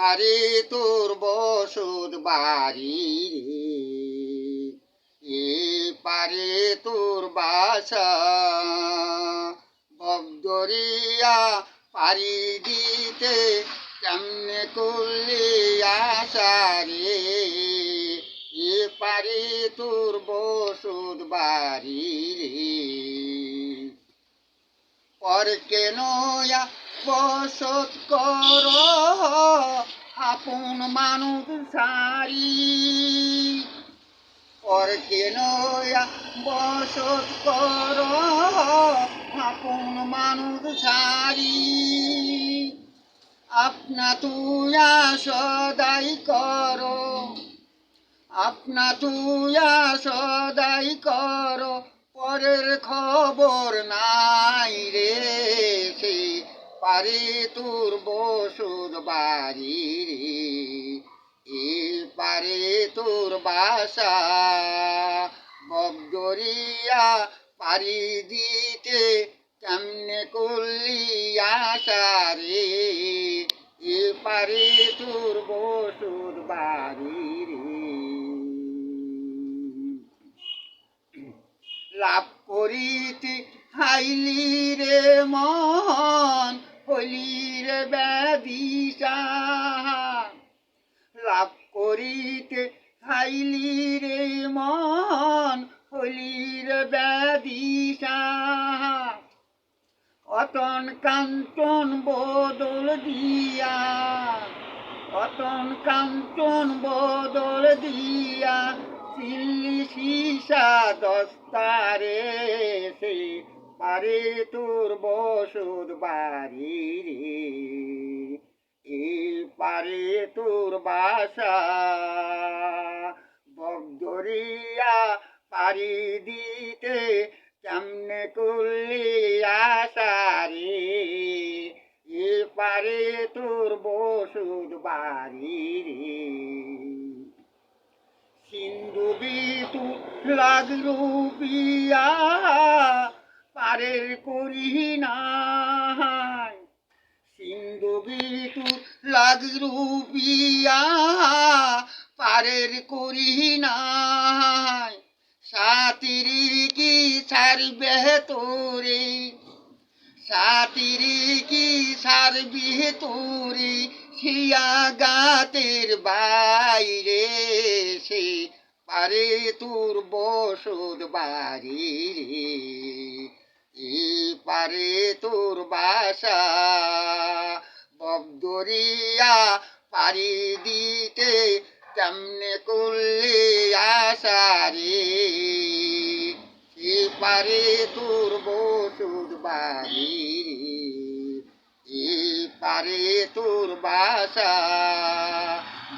পারে তোর বসত বাড়ি রে। এ পারে তোর বাসা, বগদরিয়া পারি দিতে কেমনে করলে আশা রে? এ পারে তোর বসত বাড়ি রে। পর কেন বসত আপন মানুষ সারি। পর কেন বসত কর, আপন মানুষ সারি। আপনা তুয়া সদাই কর, আপনা তুয়া সদাই কর, পরের খবর নাই রে। পারে তোর বসুদ বাড়ি রে। এ পারে তোর বাসা বগদরিয়া পারি দিতে কেমনে করলি আশা রে? এ পারে তোর বসুদ বাড়ি রে। লাভ করিতে হাইলি রে মন হলি রে ব্যাদিশা লাভ করিতে হাইলি রে মন হলি রে ব্যাদিশা অতন কাঞ্চন বদল দিয়া, অতন কাঞ্চন বদল দিয়া, চিল্লি সীসা দস্তারে সে পারে তোর বসত বাড়ি রে। এ পারে তোর বাসা, বগদরিয়া পারি দিতে কেমনে করলি আশা রে? এ পারে তোর বসুদ বাড়ি রে। সিন্ধু বিতু লাগলু বিয়া পারের করি নাই। সিন্ধু বিতু লাগলু বিয়া পারের করি নাই। সাতিরি কি ছাড়বে তোরে সাতিরি কি ছাড়বি তোরে, শিয়া গাতের বাইরে সে পারে তোর বসত বাড়ি রে। পারে তোর বাসা। বগদরিয়া পারি দিতে কেমনে করলে আশা রে। এ পারে তোর বসত বাড়ি পারে তোর বাসা।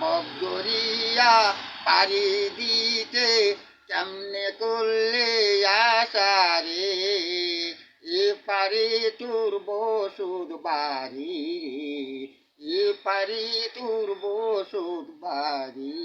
বগদরিয়া পারি দিতে কেমনে করলে আশা রে। এ পারে তোর বসুদ বাড়ি এ পারি তোর বসুদ বাড়ি।